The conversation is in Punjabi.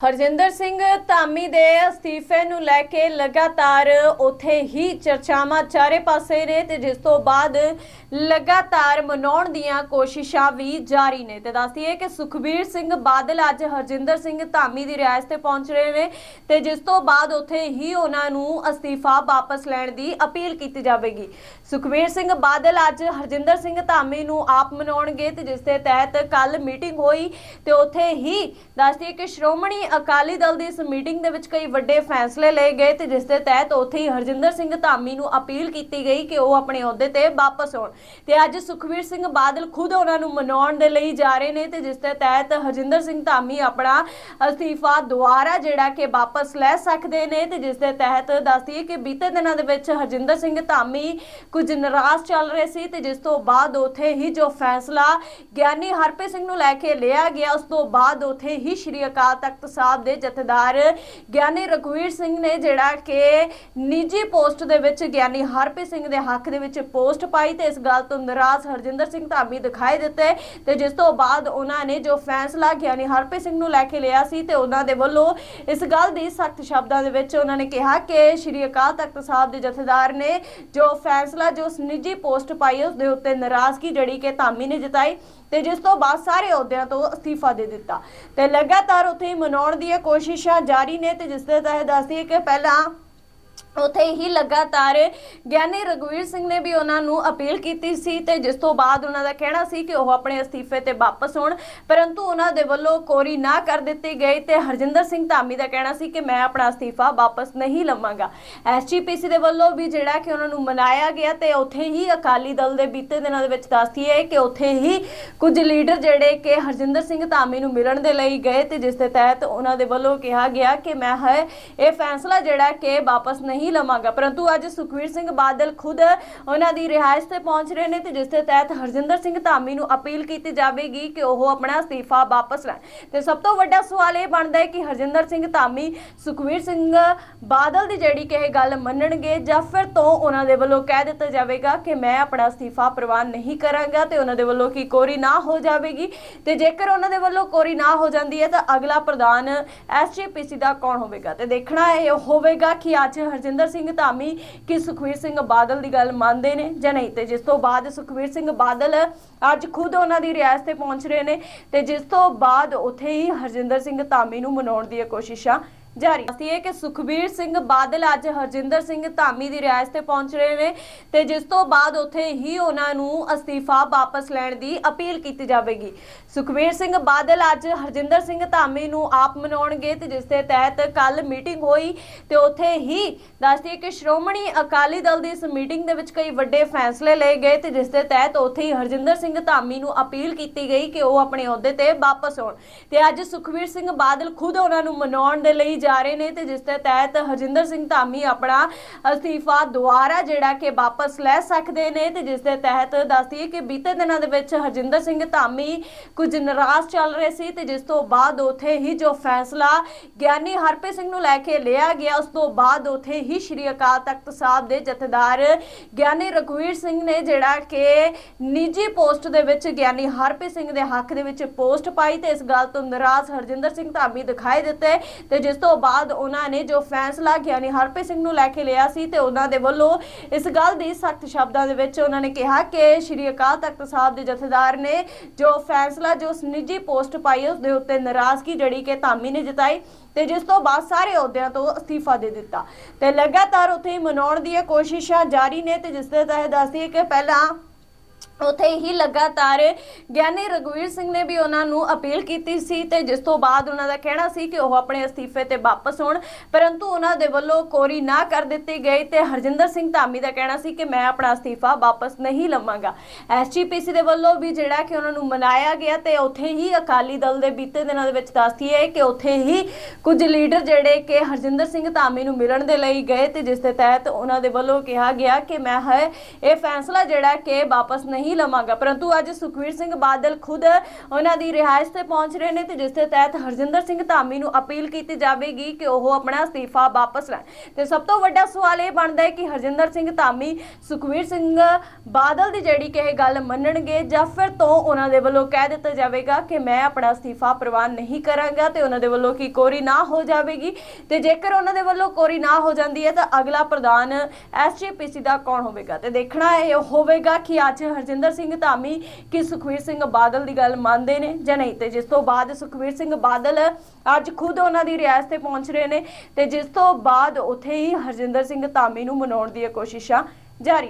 ਹਰਜਿੰਦਰ ਸਿੰਘ ਧਾਮੀ ਦੇ ਅਸਤੀਫੇ ਨੂੰ ਲੈ ਕੇ ਲਗਾਤਾਰ ਉਥੇ ਹੀ ਚਰਚਾਵਾਂ ਚਾਰੇ ਪਾਸੇ ਨੇ ਤੇ ਜਿਸ ਤੋਂ ਬਾਅਦ ਲਗਾਤਾਰ ਮਨਾਉਣ ਦੀਆਂ ਕੋਸ਼ਿਸ਼ਾਂ ਵੀ ਜਾਰੀ ਨੇ। ਤੇ ਦੱਸਦੀਏ ਕਿ ਸੁਖਬੀਰ ਸਿੰਘ ਬਾਦਲ ਅੱਜ ਹਰਜਿੰਦਰ ਸਿੰਘ ਧਾਮੀ ਦੀ ਰਿਹਾਇਸ਼ ਤੇ ਪਹੁੰਚ ਰਹੇ ਨੇ ਤੇ ਜਿਸ ਤੋਂ ਬਾਅਦ ਉਥੇ ਹੀ ਉਹਨਾਂ ਨੂੰ ਅਸਤੀਫਾ ਵਾਪਸ ਲੈਣ ਦੀ ਅਪੀਲ ਕੀਤੀ ਜਾਵੇਗੀ। ਸੁਖਬੀਰ ਸਿੰਘ ਬਾਦਲ ਅੱਜ ਹਰਜਿੰਦਰ ਸਿੰਘ ਧਾਮੀ ਨੂੰ ਆਪ ਮਨਾਉਣਗੇ ਤੇ ਜਿਸ ਦੇ ਤਹਿਤ ਕੱਲ ਮੀਟਿੰਗ ਹੋਈ ਤੇ ਉਥੇ ਹੀ ਦੱਸਦੀਏ ਕਿ ਸ਼੍ਰੋਮਣੀ ਅਕਾਲੀ ਦਲ ਦੀ ਇਸ ਮੀਟਿੰਗ ਦੇ ਵਿੱਚ ਕਈ ਵੱਡੇ ਫੈਸਲੇ ਲਏ ਗਏ ਤੇ ਜਿਸ ਦੇ ਤਹਿਤ ਉੱਥੇ ਹੀ ਹਰਜਿੰਦਰ ਸਿੰਘ ਧਾਮੀ ਨੂੰ ਅਪੀਲ ਕੀਤੀ ਗਈ ਕਿ ਉਹ ਆਪਣੇ ਅਹੁਦੇ ਤੇ ਵਾਪਸ ਆਉਣ। ਤੇ ਅੱਜ ਸੁਖਬੀਰ ਸਿੰਘ ਬਾਦਲ ਖੁਦ ਉਹਨਾਂ ਨੂੰ ਮਨਾਉਣ ਦੇ ਲਈ ਜਾ ਰਹੇ ਨੇ ਤੇ ਜਿਸ ਦੇ ਤਹਿਤ ਹਰਜਿੰਦਰ ਸਿੰਘ ਧਾਮੀ ਆਪਣਾ ਅਸਤੀਫਾ ਦੁਆਰਾ ਜਿਹੜਾ ਕਿ ਵਾਪਸ ਲੈ ਸਕਦੇ ਨੇ ਤੇ ਜਿਸ ਦੇ ਤਹਿਤ ਦੱਸਦੀ ਕਿ ਬੀਤੇ ਦਿਨਾਂ ਦੇ ਵਿੱਚ ਹਰਜਿੰਦਰ ਸਿੰਘ ਧਾਮੀ ਕੁਝ ਨਾਰਾਜ਼ ਚੱਲ ਰਹੇ ਸੀ ਤੇ ਜਿਸ ਤੋਂ ਬਾਅਦ ਉਥੇ ਹੀ ਜੋ ਫੈਸਲਾ ਗਿਆਨੀ ਹਰਪ੍ਰੀਤ ਸਿੰਘ ਨੂੰ ਲੈ ਕੇ ਲਿਆ ਗਿਆ, ਉਸ ਤੋਂ ਬਾਅਦ ਉਥੇ ਹੀ ਸ਼੍ਰੀ ਅਕਾਲ ਤਖਤ ਸਾਹਿਬ ਦੇ ਜਥੇਦਾਰ ਗਿਆਨੀ ਰਘਵੀਰ ਸਿੰਘ ਨੇ ਜਿਹੜਾ ਕਿ ਨਿੱਜੀ ਪੋਸਟ ਦੇ ਵਿੱਚ ਗਿਆਨੀ ਹਰਪ੍ਰੀਤ ਸਿੰਘ ਦੇ ਹੱਕ ਦੇ ਵਿੱਚ ਪੋਸਟ ਪਾਈ ਤੇ ਇਸ ਗੱਲ ਤੋਂ ਨਾਰਾਜ਼ ਹਰਜਿੰਦਰ ਸਿੰਘ ਧਾਮੀ ਦਿਖਾਈ ਦਿੱਤੇ ਤੇ ਜਿਸ ਤੋਂ ਬਾਅਦ ਉਹਨਾਂ ਨੇ ਜੋ ਫੈਸਲਾ ਗਿਆਨੀ ਹਰਪ੍ਰੀਤ ਸਿੰਘ ਨੂੰ ਲੈ ਕੇ ਲਿਆ ਸੀ ਤੇ ਉਹਨਾਂ ਦੇ ਵੱਲੋਂ ਇਸ ਗੱਲ ਦੀ ਸਖਤ ਸ਼ਬਦਾਂ ਦੇ ਵਿੱਚ ਉਹਨਾਂ ਨੇ ਕਿਹਾ ਕਿ ਸ਼੍ਰੀ ਅਕਾਲ ਤਖਤ ਸਾਹਿਬ ਦੇ ਜਥੇਦਾਰ ਨੇ ਜੋ ਫੈਸਲਾ, ਜੋ ਨਿੱਜੀ ਪੋਸਟ ਪਾਈ ਉਸ ਦੇ ਉੱਤੇ ਨਾਰਾਜ਼ਗੀ ਜਿਹੜੀ ਕਿ ਧਾਮੀ ਨੇ ਜਤਾਈ ਤੇ ਜਿਸ ਤੋਂ ਬਾਅਦ ਸਾਰੇ ਅਹੁਦਿਆਂ ਤੋਂ ਅਸਤੀਫਾ ਦੇ ਦਿੱਤਾ ਤੇ ਲਗਾਤਾਰ ਉੱਥੇ ਹੀ ਮਨਾਉਣ ਦੀਆਂ ਕੋਸ਼ਿਸ਼ਾਂ ਜਾਰੀ ਨੇ ਤੇ ਜਿਸ ਦੇ ਤਹਿਤ ਦੱਸਦੀ ਕਿ ਪਹਿਲਾਂ ਉਥੇ ਹੀ ਲਗਾਤਾਰ ਗਿਆਨੀ ਰਗਵੀਰ ਸਿੰਘ ਨੇ ਵੀ ਉਹਨਾਂ ਨੂੰ ਅਪੀਲ ਕੀਤੀ ਸੀ ਤੇ ਜਿਸ ਤੋਂ ਬਾਅਦ ਉਹਨਾਂ ਦਾ ਕਹਿਣਾ ਸੀ ਕਿ ਉਹ ਆਪਣੇ ਅਸਤੀਫੇ ਤੇ ਵਾਪਸ ਹੋਣ ਪਰੰਤੂ ਉਹਨਾਂ ਦੇ ਵੱਲੋਂ ਕੋਰੀ ਨਾ ਕਰ ਦਿੱਤੀ ਗਈ ਤੇ ਹਰਜਿੰਦਰ ਸਿੰਘ ਧਾਮੀ ਦਾ ਕਹਿਣਾ ਸੀ ਕਿ ਮੈਂ ਆਪਣਾ ਅਸਤੀਫਾ ਵਾਪਸ ਨਹੀਂ ਲਵਾਂਗਾ। ਐਸਜੀਪੀਸੀ ਦੇ ਵੱਲੋਂ ਵੀ ਜਿਹੜਾ ਕਿ ਉਹਨਾਂ ਨੂੰ ਮਨਾਇਆ ਗਿਆ ਤੇ ਉਥੇ ਹੀ ਅਕਾਲੀ ਦਲ ਦੇ ਬੀਤੇ ਦਿਨਾਂ ਦੇ ਵਿੱਚ ਦੱਸਦੀ ਹੈ ਕਿ ਉਥੇ ਹੀ ਕੁਝ ਲੀਡਰ ਜਿਹੜੇ ਕਿ ਹਰਜਿੰਦਰ ਸਿੰਘ ਧਾਮੀ ਨੂੰ ਮਿਲਣ ਦੇ ਲਈ ਗਏ ਤੇ ਜਿਸ ਦੇ ਤਹਿਤ ਉਹਨਾਂ ਦੇ ਵੱਲੋਂ ਕਿਹਾ ਗਿਆ ਕਿ ਮੈਂ ਹੈ ਇਹ ਫੈਸਲਾ ਜਿਹੜਾ ਕਿ ਵਾਪਸ ਨਹੀਂ ਲਵਾਂਗਾ। ਪਰੰਤੂ ਅੱਜ ਸੁਖਵੀਰ ਸਿੰਘ ਬਾਦਲ ਖੁਦ ਉਹਨਾਂ ਦੀ ਰਿਹਾਇਸ਼ ਤੇ ਪਹੁੰਚ ਰਹੇ ਨੇ ਤੇ ਜਿਸ ਦੇ ਤਹਿਤ ਹਰਜਿੰਦਰ ਸਿੰਘ ਧਾਮੀ ਨੂੰ ਅਪੀਲ ਕੀਤੀ ਜਾਵੇਗੀ ਕਿ ਉਹ ਆਪਣਾ ਅਸਤੀਫਾ ਵਾਪਸ ਲੈਣ। ਤੇ ਸਭ ਤੋਂ ਵੱਡਾ ਸਵਾਲ ਇਹ ਬਣਦਾ ਹੈ ਕਿ ਹਰਜਿੰਦਰ ਸਿੰਘ ਧਾਮੀ ਸੁਖਵੀਰ ਸਿੰਘ ਬਾਦਲ ਦੀ ਜਿਹੜੀ ਕਿ ਇਹ ਗੱਲ ਮੰਨਣਗੇ ਜਾਂ ਫਿਰ ਤੋਂ ਉਹਨਾਂ ਦੇ ਵੱਲੋਂ ਕਹਿ ਦਿੱਤਾ ਜਾਵੇਗਾ ਕਿ ਮੈਂ ਆਪਣਾ ਅਸਤੀਫਾ ਪ੍ਰਵਾਨ ਨਹੀਂ ਕਰਾਂਗਾ ਤੇ ਉਹਨਾਂ ਦੇ ਵੱਲੋਂ ਕੀ ਕੋਰੀ ਨਾ ਹੋ ਜਾਵੇਗੀ? ਤੇ ਜੇਕਰ ਉਹਨਾਂ ਦੇ ਵੱਲੋਂ ਕੋਰੀ ਨਾ ਹੋ ਜਾਂਦੀ ਹੈ ਤਾਂ ਅਗਲਾ ਪ੍ਰਧਾਨ ਐਸਜੀਪੀਸੀ ਦਾ ਕੌਣ ਹੋਵੇਗਾ? ਤੇ ਦੇਖਣਾ ਇਹ ਹੋਵੇਗਾ ਕਿ ਅੱਜ ਹਰਜਿੰਦਰ ਸਿੰਘ ਧਾਮੀ ਕਿ ਸੁਖਵੀਰ ਸਿੰਘ ਬਾਦਲ ਦੀ ਗੱਲ ਮੰਨਦੇ ਨੇ ਜਾਂ ਨਹੀਂ? ਤੇ ਜਿਸ ਤੋਂ ਬਾਅਦ ਸੁਖਵੀਰ ਸਿੰਘ ਬਾਦਲ ਅੱਜ ਖੁਦ ਉਹਨਾਂ ਦੀ ਰਿਆਸਤ ਤੇ ਪਹੁੰਚ ਰਹੇ ਨੇ ਤੇ ਜਿਸ ਤੋਂ ਬਾਅਦ ਉੱਥੇ ਹੀ ਹਰਜਿੰਦਰ ਸਿੰਘ ਧਾਮੀ ਨੂੰ ਮਨਾਉਣ ਦੀਆਂ ਕੋਸ਼ਿਸ਼ਾਂ ਜਾਰੀ। ਅਸੀਂ ਇਹ ਕਿ ਸੁਖਬੀਰ ਸਿੰਘ ਬਾਦਲ ਅੱਜ ਹਰਜਿੰਦਰ ਸਿੰਘ ਧਾਮੀ ਦੀ ਰਿਆਸਤ ਤੇ ਪਹੁੰਚ ਰਹੇ ਨੇ ਤੇ ਜਿਸ ਤੋਂ ਬਾਅਦ ਉੱਥੇ ਹੀ ਉਹਨਾਂ ਨੂੰ ਅਸਤੀਫਾ ਵਾਪਸ ਲੈਣ ਦੀ ਅਪੀਲ ਕੀਤੀ ਜਾਵੇਗੀ। ਸੁਖਬੀਰ ਸਿੰਘ ਬਾਦਲ ਅੱਜ ਹਰਜਿੰਦਰ ਸਿੰਘ ਧਾਮੀ ਨੂੰ ਆਪ ਮਨਾਉਣਗੇ ਤੇ ਜਿਸ ਦੇ ਤਹਿਤ ਕੱਲ ਮੀਟਿੰਗ ਹੋਈ ਤੇ ਉੱਥੇ ਹੀ ਦੱਸਦੀ ਕਿ ਸ਼੍ਰੋਮਣੀ ਅਕਾਲੀ ਦਲ ਦੀ ਇਸ ਮੀਟਿੰਗ ਦੇ ਵਿੱਚ ਕਈ ਵੱਡੇ ਫੈਸਲੇ ਲਏ ਗਏ ਤੇ ਜਿਸ ਦੇ ਤਹਿਤ ਉੱਥੇ ਹੀ ਹਰਜਿੰਦਰ ਸਿੰਘ ਧਾਮੀ ਨੂੰ ਅਪੀਲ ਕੀਤੀ ਗਈ ਕਿ ਉਹ ਆਪਣੇ ਅਹੁਦੇ ਤੇ ਵਾਪਸ ਆਉਣ। ਤੇ ਅੱਜ ਸੁਖਬੀਰ ਸਿੰਘ ਬਾਦਲ ਖੁਦ ਉਹਨਾਂ ਨੂੰ ਮਨਾਉਣ ਦੇ ਲਈ ਜਾ ਰਹੇ ਨੇ ਤੇ ਜਿਸ ਦੇ ਤਹਿਤ ਹਰਜਿੰਦਰ ਸਿੰਘ ਧਾਮੀ ਆਪਣਾ ਅਸਤੀਫਾ ਦੁਆਰਾ ਜਿਹੜਾ ਕਿ ਵਾਪਸ ਲੈ ਸਕਦੇ ਨੇ ਤੇ ਜਿਸ ਦੇ ਤਹਿਤ ਦੱਸਦੀ ਹੈ ਕਿ ਬੀਤੇ ਦਿਨਾਂ ਦੇ ਵਿੱਚ ਹਰਜਿੰਦਰ ਸਿੰਘ ਧਾਮੀ ਕੁਝ ਨਾਰਾਜ਼ ਚੱਲ ਰਹੇ ਸੀ ਤੇ ਜਿਸ ਤੋਂ ਬਾਅਦ ਉਥੇ ਹੀ ਜੋ ਫੈਸਲਾ ਗਿਆਨੀ ਹਰਪ੍ਰੀਤ ਸਿੰਘ ਨੂੰ ਲੈ ਕੇ ਲਿਆ ਗਿਆ, ਉਸ ਤੋਂ ਬਾਅਦ ਉਥੇ ਹੀ ਸ਼੍ਰੀ ਅਕਾਲ ਤਖਤ ਸਾਹਿਬ ਦੇ ਜਥੇਦਾਰ ਗਿਆਨੀ ਰਘਵੀਰ ਸਿੰਘ ਨੇ ਜਿਹੜਾ ਕਿ ਨਿੱਜੀ ਪੋਸਟ ਦੇ ਵਿੱਚ ਗਿਆਨੀ ਹਰਪ੍ਰੀਤ ਸਿੰਘ ਦੇ ਹੱਕ ਦੇ ਵਿੱਚ ਪੋਸਟ ਪਾਈ ਤੇ ਇਸ ਗੱਲ ਤੋਂ ਨਾਰਾਜ਼ ਹਰਜਿੰਦਰ ਸਿੰਘ ਧਾਮੀ ਦਿਖਾਈ ਦਿੱਤੇ ਤੇ ਜਿਸ ਤੋਂ ਬਾਅਦ ਉਹਨਾਂ ਨੇ ਜੋ ਫੈਸਲਾ ਗਿਆਨੀ ਹਰਪ੍ਰੀਤ ਸਿੰਘ ਨੂੰ ਲੈ ਕੇ ਲਿਆ ਸੀ ਤੇ ਉਹਨਾਂ ਦੇ ਵੱਲੋਂ ਇਸ ਗੱਲ ਦੀ ਸਖਤ ਸ਼ਬਦਾਂ ਦੇ ਵਿੱਚ ਉਹਨਾਂ ਨੇ ਕਿਹਾ ਕਿ ਸ਼੍ਰੀ ਅਕਾਲ ਤਖਤ ਸਾਹਿਬ ਦੇ ਜਥੇਦਾਰ ਨੇ ਜੋ ਫੈਸਲਾ, ਜੋ ਉਸ ਨਿੱਜੀ ਪੋਸਟ ਪਾਈ, ਉਸ ਦੇ ਉੱਤੇ ਨਾਰਾਜ਼ਗੀ ਜਿਹੜੀ ਕਿ ਧਾਮੀ ਨੇ ਜਤਾਈ ਤੇ ਜਿਸ ਤੋਂ ਬਾਅਦ ਸਾਰੇ ਅਹੁਦਿਆਂ ਤੋਂ ਅਸਤੀਫਾ ਦੇ ਦਿੱਤਾ। ਤੇ ਲਗਾਤਾਰ ਉੱਥੇ ਮਨਾਉਣ ਦੀਆਂ ਕੋਸ਼ਿਸ਼ਾਂ ਜਾਰੀ ਨੇ ਤੇ ਜਿਸ ਦੇ ਤਹਿਤ ਦੱਸਦੀ ਕਿ ਪਹਿਲਾਂ ਉਥੇ ਹੀ ਲਗਾਤਾਰ ਗਿਆਨੀ ਰਗਵੀਰ ਸਿੰਘ ਨੇ ਵੀ ਉਹਨਾਂ ਨੂੰ ਅਪੀਲ ਕੀਤੀ ਸੀ ਤੇ ਜਿਸ ਤੋਂ ਬਾਅਦ ਉਹਨਾਂ ਦਾ ਕਹਿਣਾ ਸੀ ਕਿ ਉਹ ਆਪਣੇ ਅਸਤੀਫੇ ਤੇ ਵਾਪਸ ਹੋਣ ਪਰੰਤੂ ਉਹਨਾਂ ਦੇ ਵੱਲੋਂ ਕੋਰੀ ਨਾ ਕਰ ਦਿੱਤੀ ਗਈ ਤੇ ਹਰਜਿੰਦਰ ਸਿੰਘ ਧਾਮੀ ਦਾ ਕਹਿਣਾ ਸੀ ਕਿ ਮੈਂ ਆਪਣਾ ਅਸਤੀਫਾ ਵਾਪਸ ਨਹੀਂ ਲਵਾਂਗਾ। ਐਸਜੀਪੀਸੀ ਦੇ ਵੱਲੋਂ ਵੀ ਜਿਹੜਾ ਕਿ ਉਹਨਾਂ ਨੂੰ ਮਨਾਇਆ ਗਿਆ ਤੇ ਉਥੇ ਹੀ ਅਕਾਲੀ ਦਲ ਦੇ ਬੀਤੇ ਦਿਨਾਂ ਦੇ ਵਿੱਚ ਦੱਸਦੀ ਹੈ ਕਿ ਉਥੇ ਹੀ ਕੁਝ ਲੀਡਰ ਜਿਹੜੇ ਕਿ ਹਰਜਿੰਦਰ ਸਿੰਘ ਧਾਮੀ ਨੂੰ ਮਿਲਣ ਦੇ ਲਈ ਗਏ ਤੇ ਜਿਸ ਦੇ ਤਹਿਤ ਉਹਨਾਂ ਦੇ ਵੱਲੋਂ ਕਿਹਾ ਗਿਆ ਕਿ ਮੈਂ ਹੈ ਇਹ ਫੈਸਲਾ ਜਿਹੜਾ ਕਿ ਵਾਪਸ ਨਹੀਂ ਨਹੀਂ ਲਵਾਂਗਾ। ਪਰੰਤੂ ਅੱਜ ਸੁਖਵੀਰ ਸਿੰਘ ਬਾਦਲ ਖੁਦ ਉਹਨਾਂ ਦੀ ਰਿਹਾਇਸ਼ ਤੇ ਪਹੁੰਚ ਰਹੇ ਨੇ ਤੇ ਜਿਸ ਦੇ ਤਹਿਤ ਹਰਜਿੰਦਰ ਸਿੰਘ ਧਾਮੀ ਨੂੰ ਅਪੀਲ ਕੀਤੀ ਜਾਵੇਗੀ ਕਿ ਉਹ ਆਪਣਾ ਅਸਤੀਫਾ ਵਾਪਸ ਲੈਣ। ਤੇ ਸਭ ਤੋਂ ਵੱਡਾ ਸਵਾਲ ਇਹ ਬਣਦਾ ਹੈ ਕਿ ਹਰਜਿੰਦਰ ਸਿੰਘ ਧਾਮੀ ਸੁਖਵੀਰ ਸਿੰਘ ਬਾਦਲ ਦੀ ਜਿਹੜੀ ਕਿ ਇਹ ਗੱਲ ਮੰਨਣਗੇ ਜਾਂ ਫਿਰ ਤੋਂ ਉਹਨਾਂ ਦੇ ਵੱਲੋਂ ਕਹਿ ਦਿੱਤਾ ਜਾਵੇਗਾ ਕਿ ਮੈਂ ਆਪਣਾ ਅਸਤੀਫਾ ਪ੍ਰਵਾਨ ਨਹੀਂ ਕਰਾਂਗਾ ਤੇ ਉਹਨਾਂ ਦੇ ਵੱਲੋਂ ਕੀ ਕੋਰੀ ਨਾ ਹੋ ਜਾਵੇਗੀ? ਤੇ ਜੇਕਰ ਉਹਨਾਂ ਦੇ ਵੱਲੋਂ ਕੋਰੀ ਨਾ ਹੋ ਜਾਂਦੀ ਹੈ ਤਾਂ ਅਗਲਾ ਪ੍ਰਧਾਨ ਐਸਜੀਪੀਸੀ ਦਾ ਕੌਣ ਹੋਵੇਗਾ? ਤੇ ਦੇਖਣਾ ਇਹ ਹੋਵੇਗਾ ਕਿ ਅੱਜ ਹਰਜਿੰਦਰ ਸਿੰਘ ਧਾਮੀ ਕਿ ਸੁਖਵੀਰ ਸਿੰਘ ਬਾਦਲ ਦੀ ਗੱਲ ਮੰਨਦੇ ਨੇ ਜਾਂ ਨਹੀਂ? ਤੇ ਜਿਸ ਤੋਂ ਬਾਅਦ ਸੁਖਵੀਰ ਸਿੰਘ ਬਾਦਲ ਅੱਜ ਖੁਦ ਉਹਨਾਂ ਦੀ ਰਿਆਸਤ ਤੇ ਪਹੁੰਚ ਰਹੇ ਨੇ ਤੇ ਜਿਸ ਤੋਂ ਬਾਅਦ ਉੱਥੇ ਹੀ ਹਰਜਿੰਦਰ ਸਿੰਘ ਧਾਮੀ ਨੂੰ ਮਨਾਉਣ ਦੀਆਂ ਕੋਸ਼ਿਸ਼ਾਂ ਜਾਰੀ